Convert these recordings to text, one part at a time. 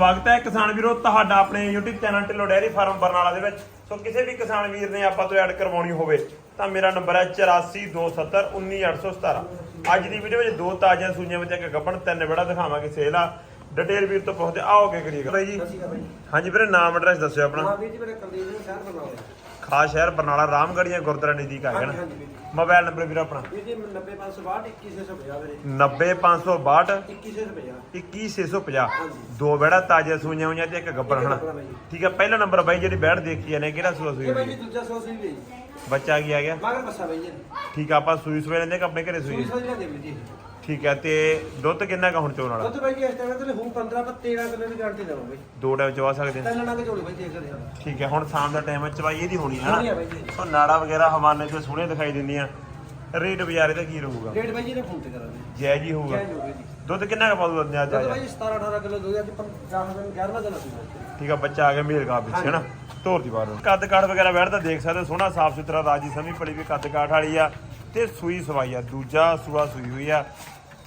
ਸਵਾਗਤ ਹੈ ਕਿਸਾਨ ਵੀਰੋ, ਤੁਹਾਡਾ ਆਪਣੇ YouTube channel Dhillon dairy farm Barnala ਦੇ ਵਿੱਚ। ਸੋ ਕਿਸੇ ਵੀ ਕਿਸਾਨ ਵੀਰ ਨੇ ਆਪਾਂ ਤੋਂ ਐਡ ਕਰਵਾਉਣੀ ਹੋਵੇ, ਤਾਂ ਮੇਰਾ ਨੰਬਰ ਹੈ 8427191817 ਅੱਜ ਦੀ ਵੀਡੀਓ ਵਿੱਚ ਦੋ ਤਾਜ਼ੀਆਂ ਸੂਈਆਂ ਵਿੱਚ ਇੱਕ ਗੱਬਣ, ਤਿੰਨ ਬੜਾ ਦਿਖਾਵਾਂਗੇ ਸੇਲ ਆ। ਡਿਟੇਲ ਵੀਰ ਤੋਂ ਪੁੱਛਦੇ ਆਓਗੇ ਕਰੀਏ? ਬਾਈ ਜੀ। ਬਾਈ ਹਾਂਜੀ ਵੀਰੇ ਨਾਮ ਐਡਰੈਸ ਦੱਸਿਓ ਆਪਣਾ। ਹਾਂ ਵੀਰ ਜੀ ਮੇਰੇ ਕੁਲਦੀਪ ਸਿੰਘ ਸ਼ਹਿਰ ਬਣਾਉਂਦਾ ਖਾਸ ਸ਼ਹਿਰ ਬਰਨਾਲਾ ਰਾਮਗੜੀਆਂ ਗੁਰਦੁਆਰਾ ਨਜ਼ਦੀਕ ਆ ਗਿਆ ਹਾਂਜੀ ਨਾ ਹਾਂਜੀ ਵੀਰ ਜੀ। ਮੋਬਾਈਲ ਨੰਬਰ ਵੀਰ ਆਪਣਾ। ਵੀਰ ਜੀ 90562 21650 ਵੀਰੇ। 90562 21650 21650 ਹਾਂਜੀ। ਦੋ ਬੈੜਾ ਤਾਜ਼ੀਆਂ ਸੂਈਆਂ ਹੋਈਆਂ ਤੇ ਇੱਕ ਬਾਈ ਜੀ। ਠੀਕ ਹੈ ਪਹਿਲਾ ਨੰਬਰ ਬਾਈ ਜਿਹੜੀ ਬੈੜ ਦੇਖੀ ਜਾਂਦੇ ਕਿਹੜਾ ਸੂਆ ਸੂਈ ਇਹ ਬਾਈ ਹੋਈ ਜੀ ਦੂਜਾ ਸੌ ਸੀ ਵੀ ਬੱਚਾ ਕੀ ਆ ਗਿਆ? ਮਗਰ ਬੱਸਾ ਬਾਈ ਜੀ। ਠੀਕ ਆ ਆਪਾਂ ਸੂਈ ਸੂਏ ਲੈਂਦੇ ਕਿ ਆਪਣੇ ਘਰੇ ਸੂਈ ਸੂਈ ਲੈਂਦੇ ਵੀਰ ਜੀ। ਠੀਕ ਹੈ ਤੇ ਦੁੱਧ ਕਿੰਨਾ ਕਾ ਹੁਣ ਚੋਣ ਵਾਲਾ? ਦੁੱਧ ਬਾਈ ਜੀ ਇਸ ਟਾਈਮ ਤੇ ਹੂੰ 15 ਪਰ 13 ਕਿਲੋ ਦੀ ਗਾਰੰਟੀ ਦੇਵਾਂ ਬਾਈ। ਦੋ ਟਾਈਮ ਚਵਾ ਸਕਦੇ ਹਾਂ? ਤਿੰਨ ਨਾਲ ਕੇ ਝੋਲੀ ਬਾਈ ਦੇਖ ਲਿਆ ਠੀਕ ਹੈ ਹੁਣ ਸ਼ਾਮ ਦਾ ਟਾਈਮ ਹੈ ਚਵਾਈ ਇਹਦੀ ਹੋਣੀ ਹੈ ਹੋਣੀ ਬਾਈ ਜੀ। ਸੋ ਨਾੜਾ ਵਗੈਰਾ ਹਵਾਨੇ ਤੇ ਸੋਹਣੇ ਦਿਖਾਈ ਦਿੰਦੀਆਂ ਰੇਟ ਬਾਜ਼ਾਰੇ ਦਾ ਕੀ ਰਹੂਗਾ? ਰੇਟ ਬਾਈ ਜੀ ਨੇ ਫੋਨ ਤੇ ਕਰਾਂਗੇ। ਜੈ ਜੀ ਹੋਊਗਾ। ਜੈ ਜੋਗੇ ਜੀ। ਦੁੱਧ ਕਿੰਨਾ ਕਾ ਪਾਉ ਅੱਜ ਦੁੱਧ ਬਾਈ ਜੀ 17 18 ਕਿਲੋ ਦੁੱਧ ਅੱਜ 10 ਦਿਨ 11 ਦਿਨ ਸੀ ਠੀਕ ਆ ਬੱਚਾ ਆ ਗਿਆ ਮੇਲ ਕਾ ਪਿੱਛੇ ਹਨਾ ਧੋਰ ਦੀ ਬਾਹਰ ਕੱਦ ਕਾਠ ਵਗੈਰਾ ਬੈਠਦਾ ਦੇਖ ਸਕਦੇ ਹੋ, ਸੋਹਣਾ ਸਾਫ਼ ਸੁਥਰਾ ਰਾਜੀ ਸਮੀ ਪੜੀ ਵੀ ਕੱਦ ਕਾਠ ਵਾਲੀ ਆ। ਤੇ ਸੂਈ ਸਵਾਈ ਆ ਦੂਜਾ ਸੂਆ ਸੂਈ ਹੋਈ ਆ।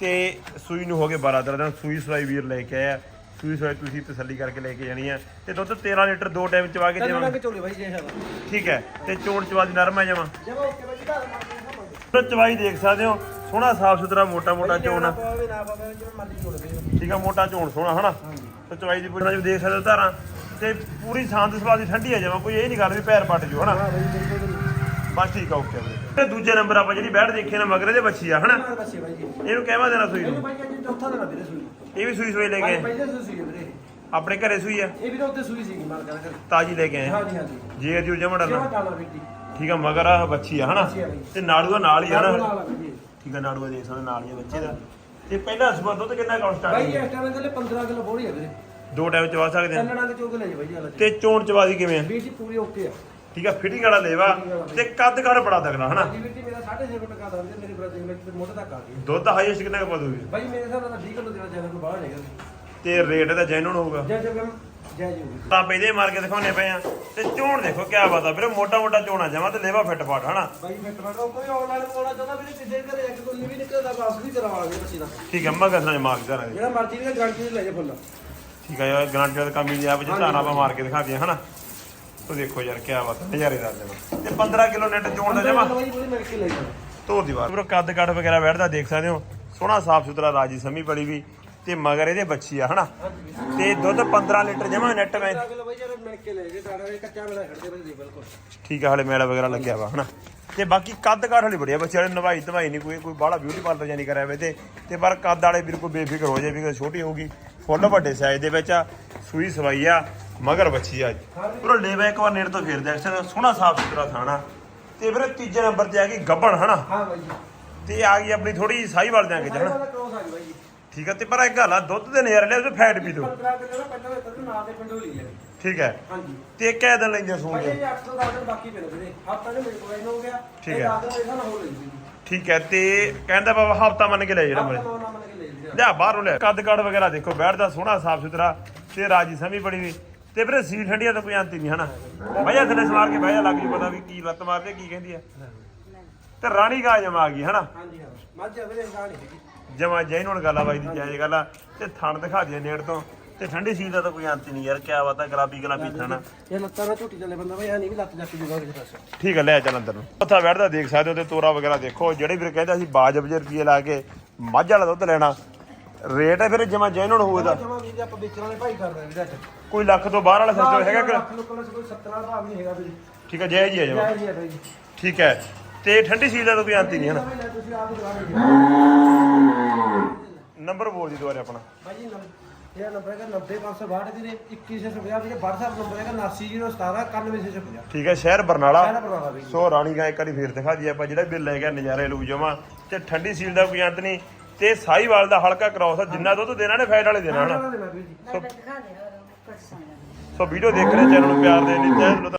ਤੇ ਸੂਈ ਨੂੰ ਹੋ ਗਏ 12 13 ਦਿਨ ਸੂਈ ਸਵਾਈ ਵੀਰ ਲੈ ਕੇ ਆਇਆ। ਸੂਈ ਸਵਾਈ ਤੁਸੀਂ ਤਸੱਲੀ ਕਰਕੇ ਲੈ ਕੇ ਜਾਣੀ ਆ। ਤੇ ਦੁੱਧ 13 ਲੀਟਰ ਦੋ ਟਾਈਮ ਚਵਾ ਕੇ ਤਿੰਨ ਨਾਲ ਦੇਵਾਂਗੇ ਕੇ ਝੋਲੀ ਬਾਈ ਜੀ ਇਹ ਠੀਕ ਹੈ ਤੇ ਚੋਣ ਚਵਾ ਦੀ ਨਰਮ ਆ ਜਾਵਾਂ ਜਮਾ ਓਕੇ ਬਾਈ ਜੀ ਘਰ ਮਾਰ ਤੇ ਚਵਾਈ ਦੇਖ ਸਕਦੇ ਹੋ ਸੋਹਣਾ ਸਾਫ਼ ਸੁਥਰਾ ਮੋਟਾ ਮੋਟਾ ਚੋਣ ਆ। ਪਾਵੇ ਨਾ ਪਾਵੇ ਜਿਵੇਂ ਮਰਜ਼ੀ ਝੋਲ ਦੇ ਠੀਕ ਆ ਮੋਟਾ ਚੋਣ ਸੋਹਣਾ ਹਨਾ? ਤੇ ਚਵਾਈ ਦੀ ਜੀ ਦੇਖ ਸਕਦੇ ਹੋ ਧਾਰਾਂ। ਤੇ ਪੂਰੀ ਸ਼ਾਂਤ ਸੁਭਾਅ ਦੀ ਠੰਡੀ ਆ ਜਾਵਾਂ ਕੋਈ ਇਹ ਨਹੀਂ ਗੱਲ ਵੀ ਪੈਰ ਪੱਟ ਜੂ ਹਨਾ? ਹਾਂ ਬਸ ਠੀਕ ਆ ਓਕੇ ਵੀਰੇ। ਤੇ ਦੂਜੇ ਨੰਬਰ ਆਪਾਂ ਜਿਹੜੀ ਬੈਠ ਦੇਖੀ ਨਾ ਮਗਰੇ ਦੇ ਬੱਚੀ ਆ ਹਨਾ? ਬਾਈ ਜੀ। ਇਹਨੂੰ ਕਹਿਵਾ ਦੇਣਾ ਸੂਈ ਇਹਨੂੰ ਨੂੰ ਬਾਈ ਜੀ ਚੌਥਾ ਦਿਨ ਆ ਵੀਰੇ ਸੂਈ ਇਹ ਵੀ ਸੂਈ ਸੂਈ ਲੈ ਕੇ ਪਹਿਲੇ ਸੂਈ ਸੀ ਵੀਰੇ। ਆਪਣੇ ਘਰੇ ਸੂਈ ਆ? ਇਹ ਵੀ ਤਾਂ ਉੱਤੇ ਸੂਈ ਸੀਗੀ ਮਾਰ ਕਰ ਤਾਜੀ ਲੈ ਕੇ ਆਏ। ਹਾਂਜੀ ਹਾਂਜੀ। ਜੀ ਜੀ ਜਮੜਾ ਕਿਹੜਾ ਵੀਰ ਜੀ। ਠੀਕ ਆ ਮਗਰ ਆ ਬੱਚੀ ਆ ਹਨਾ? ਬੱਚੀ ਆ ਬਈ। ਤੇ ਨਾੜੂਆ ਨਾਲ ਹੀ ਆ ਨਾਲ ਨਾ ਆ ਵੀਰ ਜੀ। ਠੀਕ ਆ ਨਾੜੂਆ ਦੇਖ ਸਕਦੇ ਨਾਲ ਹੀ ਆ ਬੱਚੇ ਦਾ। ਤੇ ਪਹਿਲਾ ਸੂਆ ਦੁੱਧ ਕਿੰਨਾ ਕਾਉਂ ਬਾਈ ਸਟਾਰਟ ਇਸ ਟਾਈਮ ਤੇ 15 ਕਿਲੋ ਬੋੜੀ ਆ ਵੀਰੇ। ਦੋ ਟਾਈਮ ਚਵਾ ਸਕਦੇ ਆ। ਕੰਨਣਾ ਦੇ ਚੋਕ ਲੈ ਜੀ ਬਾਈ ਜੀ ਹਾਲੇ ਤੇ ਚੋਣ ਚਵਾ ਦੀ ਕਿਵੇਂ ਆ? ਵੀਰ ਜੀ ਪੂਰੀ ਓਕੇ ਆ। ਠੀਕ ਆ ਫਿਟਿੰਗ ਵਾਲਾ ਲੇਵਾ ਤੇ ਕੱਦ ਕਾਠ ਬੜਾ ਤਕੜਾ ਹਨਾ? ਹਾਂਜੀ ਵੀਰ ਜੀ ਮੇਰਾ 6.5 ਫੁੱਟ ਕਾ ਦੰਦੇ ਮੇਰੇ ਬ੍ਰਦਰ ਮੇਰੇ ਮੋਢੇ ਤੱਕ ਆ ਗਈ। ਦੁੱਧ ਹਾਈਐਸਟ ਕਿੰਨਾ ਕੁ ਪਾ ਦੂਗੀ ਬਾਈ ਮੇਰੇ ਹਿਸਾਬ ਨਾਲ 20 ਕਿਲੋ ਦੇਣਾ ਚਾਹੀਦਾ ਕੋਈ ਬਾਹਰ ਹੈਗਾ ਤੇ ਰੇਟ ਦਾ ਜੈਨੂਨ ਹੋਊਗਾ। ਜੈ ਮੈਂ ਤਾਂ ਪਹਿਲੇ ਮਾਰ ਕੇ ਦਿਖਾਉਣੇ ਪਏ ਆ। ਤੇ ਚੋਣ ਦੇਖੋ ਕਿਆ ਬਾਤ ਆ ਵੀਰੇ ਮੋਟਾ ਮੋਟਾ ਚੋਣਾ ਜਾਵਾਂ ਤੇ ਲੇਵਾ ਫਿੱਟ ਫਾਟ ਹਨਾ? ਬਾਈ ਫਿੱਟ ਫਟ ਕੋਈ ਆਨਲਾਈਨ ਕੋਣਾ ਚਾਹੁੰਦਾ ਵੀਰੇ ਕਿਸੇ ਦੇ ਘਰੇ ਇੱਕ ਕੋਈ ਵੀ ਨਿਕਲਦਾ ਵਾਪਸ ਵੀ ਕਰਾਵਾਂਗੇ ਬੱਚੀ ਦਾ ਠੀਕ ਹੈ ਮਗਰ ਨਾਲ ਮਾਰ ਕਰਾਂਗੇ ਜਿਹੜਾ ਮਰਜ਼ੀ ਦੀ ਗਾਰੰਟੀ ਲੈ ਜਾ ਫੁੱਲ। ਠੀਕ ਹੈ ਯਾਰ ਗਰੰਟੀ ਦਾ ਕੰਮ ਹੀ ਲਿਆ ਵਿੱਚ ਧਾਰਾ ਆਪਾਂ ਮਾਰ ਕੇ ਦਿਖਾ ਹਨਾ? ਤੋ ਦੇਖੋ ਯਾਰ ਕਿਆ ਬਾਤ ਹੈ ਨਜ਼ਾਰੇਦਾਰ ਜਮਾ ਤੇ 15 ਕਿਲੋ ਨੈਟ ਚੋਣ ਦਾ ਜਮਾ। ਬਾਈ ਪੂਰੀ ਮਿਲ ਕੇ ਲੈ ਜਾ ਧੋਰ ਦੀ ਵਾਰ। ਵੀਰੋ ਕੱਦ ਕੱਟ ਵਗੈਰਾ ਬੈਠਦਾ ਦੇਖ ਸਕਦੇ ਹੋ। ਸੋਹਣਾ ਸਾਫ਼ ਸੁਥਰਾ ਰਾਜੀ ਸਮੀ ਬੜੀ ਵੀ ਤੇ ਮਗਰ ਇਹਦੇ ਬੱਚੀ ਆ ਹਨਾ? ਤੇ ਦੁੱਧ 15 ਲੀਟਰ ਜਮਾ ਨੈਟ ਮੈਂ 15 ਕਿਲੋ ਬਾਈ ਜਿਹੜਾ ਮਿਲ ਕੇ ਲੈ ਜੇ ਟਾੜਾ ਦੇ ਕੱਚਾ ਮੇਲਾ ਖੜਦੇ ਬਾਈ ਜੀ ਬਿਲਕੁਲ। ਠੀਕ ਆ ਹਲੇ ਮੈਲਾ ਵਗੈਰਾ ਲੱਗਿਆ ਵਾ ਹਨਾ? ਤੇ ਬਾਕੀ ਕੱਦ ਕਾਠ ਵਾਲੀ ਬੜੀਆ ਬੱਚੇ ਵਾਲੇ ਨਵਾਈ ਧਵਾਈ ਨਹੀਂ ਕੋਈ ਕੋਈ ਬਾਹਲਾ ਬਿਊਟੀ ਪਾਰਲਰ ਜਾਂ ਨਹੀਂ ਕਰਿਆ ਵੇ ਤੇ। ਤੇ ਪਰ ਕੱਦ ਵਾਲੇ ਵੀਰ ਕੋਈ ਬੇਫਿਕਰ ਹੋ ਜਾਏ ਵੀ ਛੋਟੀ ਹੋਊਗੀ। ਫੁੱਲ ਵੱਡੇ ਸਾਈਜ਼ ਦੇ ਵਿੱਚ ਆ ਸੂਈ ਸਵਾਈ ਆ। ਮਗਰ ਬੱਚੀ ਆ ਪੂਰਾ ਲੇਵਾ ਇੱਕ ਵਾਰ ਨੇੜ ਤੋਂ ਫੇਰ ਹੋ, ਸੋਹਣਾ ਸਾਫ਼ ਸੁਥਰਾ ਥਾਣਾ। ਤੇ ਵੀਰੇ ਤੀਜੇ ਨੰਬਰ ਤੇ ਆ ਗਈ ਗੱਬਣ ਹਨਾ? ਹਾਂ ਬਾਈ ਜੀ। ਤੇ ਆ ਗਈ ਆਪਣੀ ਥੋੜੀ ਸਾਈਵਾਲ ਜਾਂਗੇ ਸਾਰੇ ਹਨਾ ਵਾਲਾ ਕ੍ਰੋਸ ਆ ਗਈ ਬਾਈ ਜੀ। ਠੀਕ ਹੈ ਤੇ ਪਰ ਇੱਕ ਗੱਲ ਆ ਦੁੱਧ ਦੇ ਨਜ਼ਾਰੇ ਲਿਆ ਤੇ ਫੈਟ ਪੀ ਦੋ 15 ਕਿਲੋ ਦਾ ਪਹਿਲਾਂ ਵੇਤਰ ਨਾਲ ਦੇ ਪਿੰਡੋਂ ਲਈ ਹੈ ਠੀਕ ਹੈ ਹਾਂਜੀ। ਤੇ ਕਹਿ ਦਿਨ ਲੈਂਦੇ 800 ਦਾ ਆਰਡਰ ਬਾਕੀ ਮੇਰੇ ਵੀਰੇ। ਹਫਤਾ ਦੇ ਮੇਰੇ ਕੋਲ ਹੋ ਗਿਆ। ਠੀਕ ਹੈ। ਇਹਦਾ ਨਾ ਠੀਕ ਹੈ ਤੇ ਕਹਿੰਦਾ ਬਾਬਾ ਹਫਤਾ ਮੰਨ ਕੇ ਲੈ ਜਿਹੜਾ ਲੈ ਜੀ ਲਿਆ ਬਾਹਰੋਂ ਲਿਆ। ਕੱਦ ਕਾਠ ਵਗੈਰਾ ਦੇਖੋ ਬੈਠਦਾ ਸੋਹਣਾ ਸਾਫ਼ ਸੁਥਰਾ ਤੇ ਰਾਜੀ ਸਮੀ ਬੜੀ ਵੀ। ਤੇ ਵੀਰੇ ਸੀਲ ਠੰਡੀਆਂ ਤਾਂ ਕੋਈ ਅੰਤ ਨਹੀਂ ਹਨਾ? ਭਾਈਆ ਥੱਲੇ ਸਮਾਰ ਕੇ ਬਹਿ ਜਾ ਲੱਗ ਜੂ ਪਤਾ ਵੀ ਕੀ ਲੱਤ ਮਾਰਦੇ ਕੀ ਕਹਿੰਦੀ ਆ। ਤੇ ਰਾਣੀ ਗਾ ਜਮਾ ਆ ਗਈ ਹਨਾ? ਹਾਂਜੀ ਹਾਂ। ਮੱਝ ਆ ਵੀਰੇ ਗਾਂ ਨਹੀਂ ਹੈਗੀ। ਜਮਾ ਜੈਨ ਹੁਣ ਗੱਲ ਆ ਬਾਈ ਦੀ ਜਾਇਜ਼ ਗੱਲ ਆ। ਤੇ ਥਣ ਦਿਖਾ ਦੇ ਨੇੜ ਤੋਂ। ਤੇ ਠੰਡੀ ਸੀਲ ਦਾ ਤਾਂ ਕੋਈ ਅੰਤ ਨਹੀਂ ਯਾਰ ਕਿਆ ਬਾਤ ਆ ਗੁਲਾਬੀ ਗੁਲਾਬੀ ਥਣ ਇਹ ਲੱਤਾਂ ਨਾਲ ਝੂਟੀ ਚੱਲੇ ਬੰਦਾ ਬਈ ਆ ਨਹੀਂ ਵੀ ਲੱਤ ਜੱਟ ਜੂਗਾ ਕਿਸੇ ਪਾਸੇ। ਠੀਕ ਹੈ ਲੈ ਚੱਲ ਅੰਦਰ ਨੂੰ। ਉੱਥਾ ਬੈਠਦਾ ਦੇਖ ਸਕਦੇ ਹੋ ਤੇ ਤੋਰਾ ਵਗੈਰਾ ਦੇਖੋ। ਜਿਹੜੇ ਵੀਰ ਕਹਿੰਦੇ ਅਸੀਂ ਬਾਜਬ ਜੇ ਰੁਪਏ ਲਾ ਕੇ ਮੱਝ ਵਾਲਾ ਦੁੱਧ ਲੈਣਾ ਰੇਟ ਹੈ ਫਿਰ ਜਮਾ ਜੈਨੂਨ ਹੋਊਗਾ ਜਮਾ ਵੀਰ ਜੀ ਆਪਾਂ ਵੇਚਣ ਵਾਲੇ ਭਾਈ ਕਰਦੇ ਵੀਰੇ ਅੱਜ। ਕੋਈ ਲੱਖ ਤੋਂ ਬਾਹਰ ਵਾਲਾ ਸਿਸਟਮ ਹੈਗਾ ਕਿ? ਲੱਖ ਲੋਕਾਂ ਦਾ ਕੋਈ 17 ਭਾਵ ਨਹੀਂ ਹੈਗਾ ਵੀਰੇ ਠੀਕ ਹੈ ਜੈ ਜੀ ਹੈ ਜਮਾ। ਜੈ ਜੀ ਹੈ ਬਾਈ ਜੀ। ਠੀਕ ਹੈ। ਤੇ ਠੰਡੀ ਸੀਲ ਦਾ ਤਾਂ ਕੋਈ ਹੀ ਨਹੀਂ ਹੈ ਨਾ। ਲੈ ਤੁਸੀਂ ਆਪ ਦੁਕਾਨ ਦੇ ਨੰਬਰ ਬੋਲ ਜੀ ਦੁਬਾਰੇ ਆਪਣਾ। ਬਾਈ ਜੀ ਨੰਬਰ ਇਹ ਨੰਬਰ ਹੈਗਾ 90562 ਵੀਰੇ 2150 ਵੀਰੇ WhatsApp ਨੰਬਰ ਹੈਗਾ 89017 91650 ਠੀਕ ਹੈ ਸ਼ਹਿਰ ਬਰਨਾਲਾ। ਸਾਰਾ ਪਰਵਾਹ ਬਾਈ ਸੋ ਰਾਣੀ ਗਾ ਇੱਕ ਵਾਰੀ ਫੇਰ ਦਿਖਾ ਦਈਏ ਆਪਾਂ ਜਿਹੜਾ ਬਿੱਲ ਲੈ ਗਿਆ ਨਜ਼ਾਰੇ ਲੂ ਜਮਾ। ਤੇ ਠੰਡੀ ਸੀਲ ਦਾ ਕੋਈ ਅੰਤ ਨਹੀਂ। ਤੇ ਸਾਈਵਾਲ ਦਾ ਹਲਕਾ ਕ੍ਰਾਸ ਆ ਜਿੰਨਾ ਦੁੱਧ ਦੇਣਾ ਨੇ ਫੈਟ ਵਾਲੇ ਦੇਣਾ ਹਨਾ? ਦਿਖਾ ਸੋ ਵੀਡੀਓ ਦੇਖ ਰਹੇ ਚੈਨਲ ਨੂੰ ਪਿਆਰ ਦੇਣ ਲਈ ਤਹਿ ਦਿਲੋਂ